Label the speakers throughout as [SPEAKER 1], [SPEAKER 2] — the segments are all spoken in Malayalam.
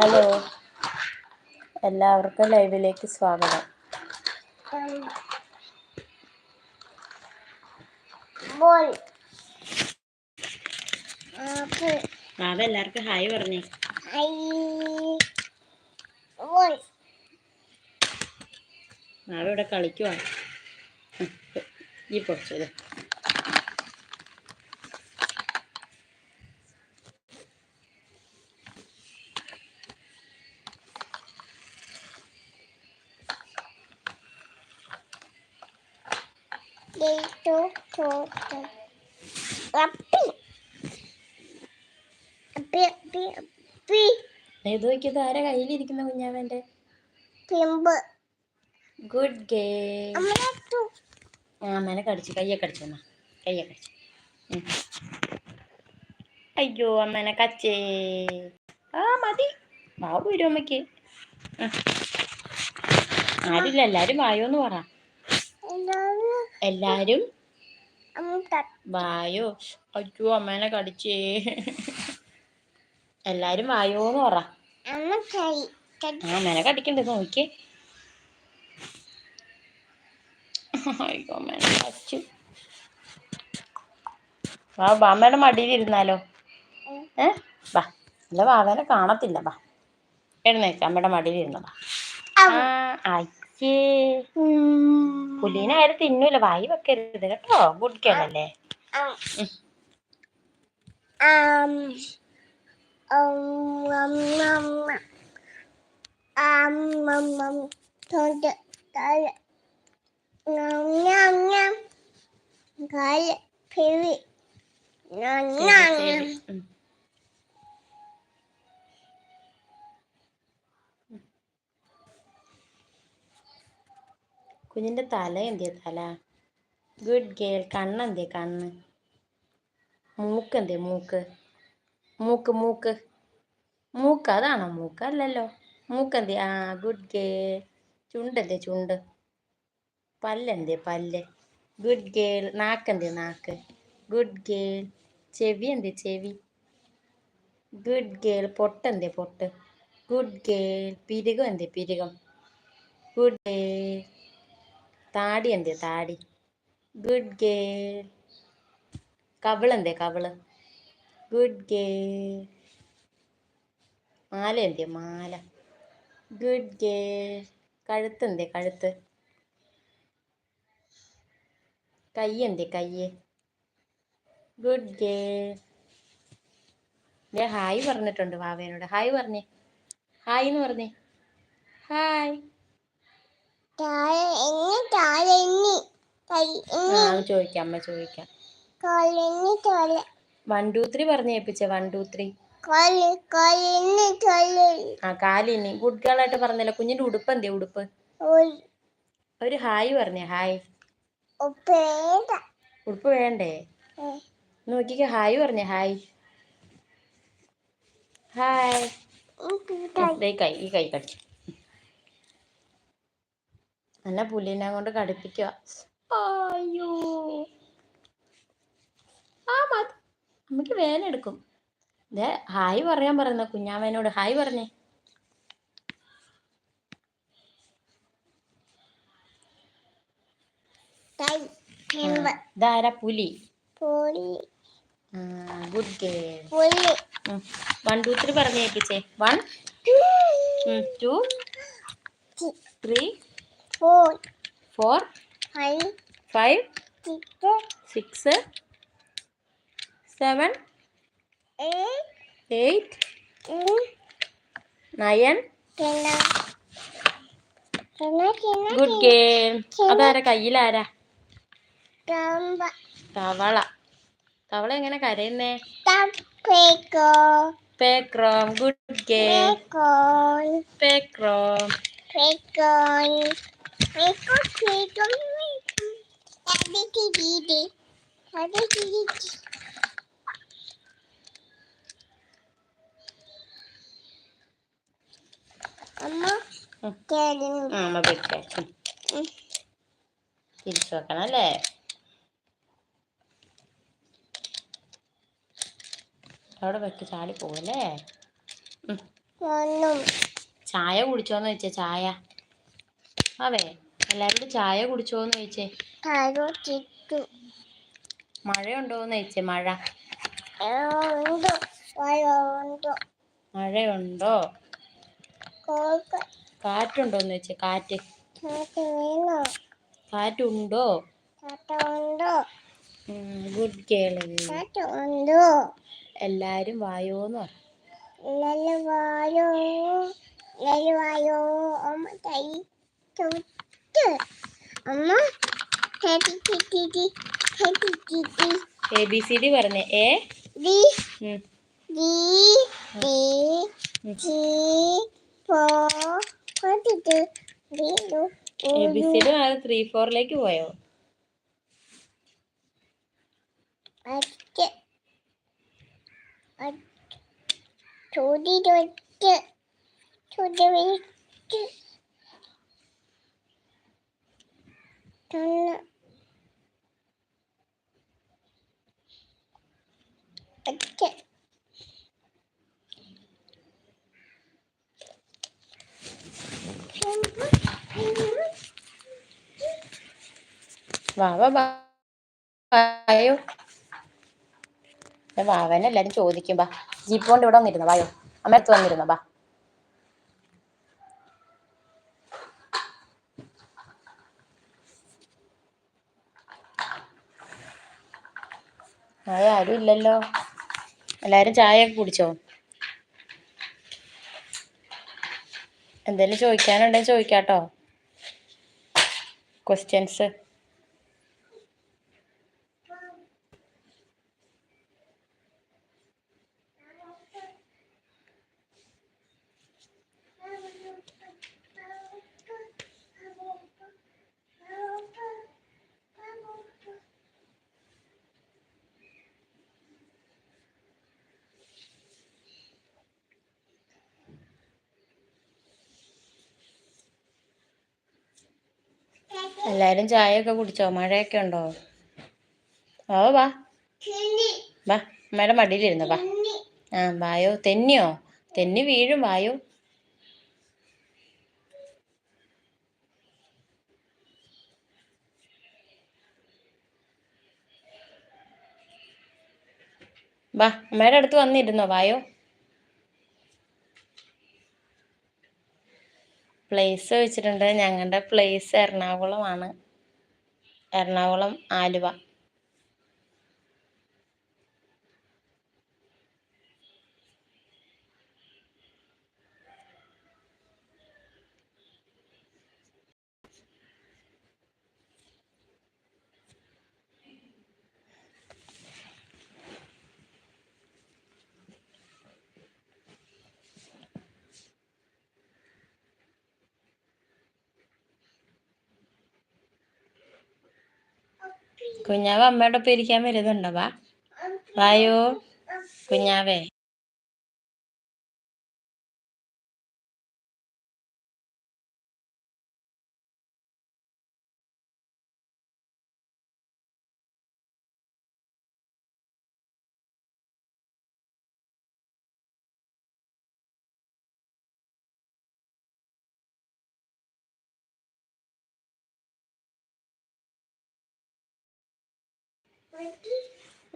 [SPEAKER 1] ഹലോ. എല്ലാവർക്കും ലൈവിലേക്ക് സ്വാഗതം. എല്ലാവർക്കും ഹായ് പറഞ്ഞേ. മാവ ഇവിടെ കളിക്കുവാണ് ഈ പൊടിച്ചത് ഇത് നോക്കിയത് ആരാ കയ്യിലിരിക്കുന്ന
[SPEAKER 2] കുഞ്ഞാമന്റെ
[SPEAKER 1] ഗുഡ് ഗേ ആ അമ്മേനെ കടിച്ചു. കയ്യെ കടിച്ചു എന്നാ കയ്യെ കടിച്ചു. അയ്യോ അമ്മേനെ കച്ചേ. ആ മതി. വാവ് വരും അമ്മയ്ക്ക്. ആരില്ല എല്ലാരും വായോന്ന് പറ. എല്ലാരും വായോ. അയ്യോ അമ്മേനെ കടിച്ചേ. എല്ലാരും വായോന്ന് പറ. ആ അമ്മേനെ കടിക്കണ്ടേ നോക്കിയേ. അയ്യോ അമ്മേനെ കടിച്ചു. വാ ബാ, മടിയിലിരുന്നാലോ ഏ? വാ അല്ല വാവേനെ കാണത്തില്ല വാ. എഴുന്നേക്ക അമ്മയുടെ മടിയിൽ ഇരുന്ന വാ. അയ്യേ പുലീനെ ആരും തിന്നൂല. വായി വെക്കരുത് കേട്ടോ. ഗുഡ് കേളല്ലേ
[SPEAKER 2] Um, um, തൊണ്ട് തല
[SPEAKER 1] എന്തിയ തല? ഗുഡ് ഗേൾ കണ്ണെന്തിയ കണ്ണ്? മൂക്ക് എന്തിയ മൂക്ക്? മൂക്ക് മൂക്ക്. മൂക്ക് അതാണോ മൂക്ക്? അല്ലല്ലോ. മൂക്ക് എന്തിയാ? ആ ഗുഡ് ഗേൾ ചുണ്ടല്ലേ ചുണ്ട്. പല്ലെന്തിയ പല്ല്. ഗുഡ് ഗേൾ നാക്ക് നാക്കെന്തിയ നാക്ക്. ഗുഡ് ഗേൾ ചെവി എന്തിയ? ചെവി. ഗുഡ് ഗേൾ പൊട്ട് പൊട്ടെന്തിയ പൊട്ട്. ഗുഡ് ഗേൾ പിരികം എന്തിയ? പിരികം. ഗുഡ് ഗേൾ താടി എന്തേ താടി. ഗുഡ് ഗേൾ കവിളെന്തേ കവിൾ. ഗുഡ് ഗേൾ മാല എന്തേ മാല. ഗുഡ് ഗേൾ കഴുത്തെന്തേ കഴുത്ത്. കൈ എന്തേ കയ്യ്. ഗുഡ് ഗേൾ ഞാൻ ഹായ് പറഞ്ഞിട്ടുണ്ട് വാവേനോട്. ഹായ് പറഞ്ഞേ. ഹായ് എന്ന് പറഞ്ഞേ. ഹായ് ചോദിക്കാം അമ്മ ചോദിക്കാം. വൺ ടു ത്രീ പറഞ്ഞു ഏൽപ്പിച്ചേ വൺ ടു ത്രീ ആ കാലിനി. ഗുഡ് ഗേൾ ആയിട്ട് പറഞ്ഞല്ലോ കുഞ്ഞിന്റെ ഉടുപ്പ് എന്തേ ഉടുപ്പ്?
[SPEAKER 2] ഒരു
[SPEAKER 1] ഹായ് പറഞ്ഞേ ഹായ്. ഉടുപ്പ് വേണ്ടേ? നോക്കിക്ക ഹായ് പറഞ്ഞേ ഹായ്. ഹായ്. കൈ ഈ കൈ കടിച്ചു എന്നാ പുല്ലിനെ കൊണ്ട് കടിപ്പിക്കുക അയ്യോ. ആ മതി നമുക്ക് വേദന എടുക്കും. ദേ ഹായ് പറയാൻ പറയുന്ന കുഞ്ഞാമേനോട് ഹായ് പറഞ്ഞേ. ഇതാരാ പുലി? ഗുഡ് ഗേ
[SPEAKER 2] പൊളി
[SPEAKER 1] one two three പറഞ്ഞേൽപ്പിച്ചേ one two. Three
[SPEAKER 2] four
[SPEAKER 1] four
[SPEAKER 2] five six
[SPEAKER 1] seven
[SPEAKER 2] eight
[SPEAKER 1] nine good game. അതാരാ? കയ്യിലാരാ? തവള. തവള. എങ്ങനെ കരയുന്നേ? പേക്രോം. Good game.
[SPEAKER 2] പേക്രോം.
[SPEAKER 1] പേക്രോം
[SPEAKER 2] പേക്കോൺ ദീദി തടിക്ക് ദീദി അമ്മ
[SPEAKER 1] അമ്മ പിടിച്ചേ. തിരിച്ചു വെക്കണം അല്ലേ? അവിടെ വെക്ക് ചാടി പോവല്ലേ ചായ കുടിച്ചോന്ന് ചോദിച്ചേ ചായ. അവേ എല്ലാരോടും ചായ കുടിച്ചോന്ന് ചോദിച്ചേ. മഴയുണ്ടോന്ന് ചോദിച്ചേ മഴ. മഴയുണ്ടോ
[SPEAKER 2] കാറ്റുണ്ടോ
[SPEAKER 1] കാറ്റുണ്ടോന്ന് ചോദിച്ചേ കാറ്റ്. കാറ്റുണ്ടോ? ഗുഡ്
[SPEAKER 2] കേൾ
[SPEAKER 1] എല്ലാരും വായോന്ന്
[SPEAKER 2] വായോ നല്ല വായോ അമ്മ കൈ അമ്മ
[SPEAKER 1] എ ബി സി ഡി പറഞ്ഞേ. A A B C D അത് ത്രീ ഫോറിലേക്ക് പോയോ?
[SPEAKER 2] ചോദ്യം ചോദി
[SPEAKER 1] വാവ വായോ. വാവനെ എല്ലാരും ചോദിക്കും ബാ ജീപ്പോണ്ട് ഇവിടെ വന്നിരുന്നു? വായോ. അമ്മ അടുത്ത് വന്നിരുന്നു? ബാ ആരും ഇല്ലല്ലോ. എല്ലാരും ചായ ഒക്കെ കുടിച്ചോ? എന്തെങ്കിലും ചോദിക്കാനുണ്ടെങ്കിൽ ചോദിക്കാട്ടോ. ക്വസ്റ്റ്യൻസ് എല്ലാരും ചായ ഒക്കെ കുടിച്ചോ? മഴയൊക്കെ ഉണ്ടോ? ഓ വാ. വാ അമ്മയുടെ മടിയിലിരുന്നു വാ. ആ വായോ. തെന്നിയോ? തെന്നി വീഴും വായോ. വാ അമ്മയുടെ അടുത്ത് വന്നിരുന്നോ? വായോ. പ്ലേസ് ചോദിച്ചിട്ടുണ്ട് ഞങ്ങളുടെ പ്ലേസ് എറണാകുളമാണ്. എറണാകുളം ആലുവ. കുഞ്ഞാവ് അമ്മയുടെ ഒപ്പം ഇരിക്കാൻ വരുന്നുണ്ടോ. വാ. വായോ. കുഞ്ഞാവേ.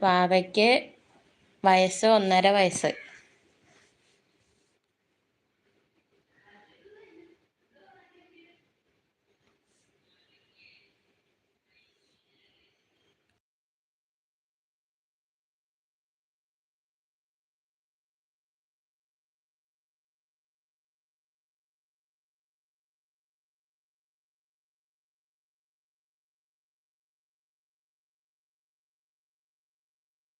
[SPEAKER 1] വാവയ്ക്ക് വയസ്സ് ഒന്നര വയസ്സ്.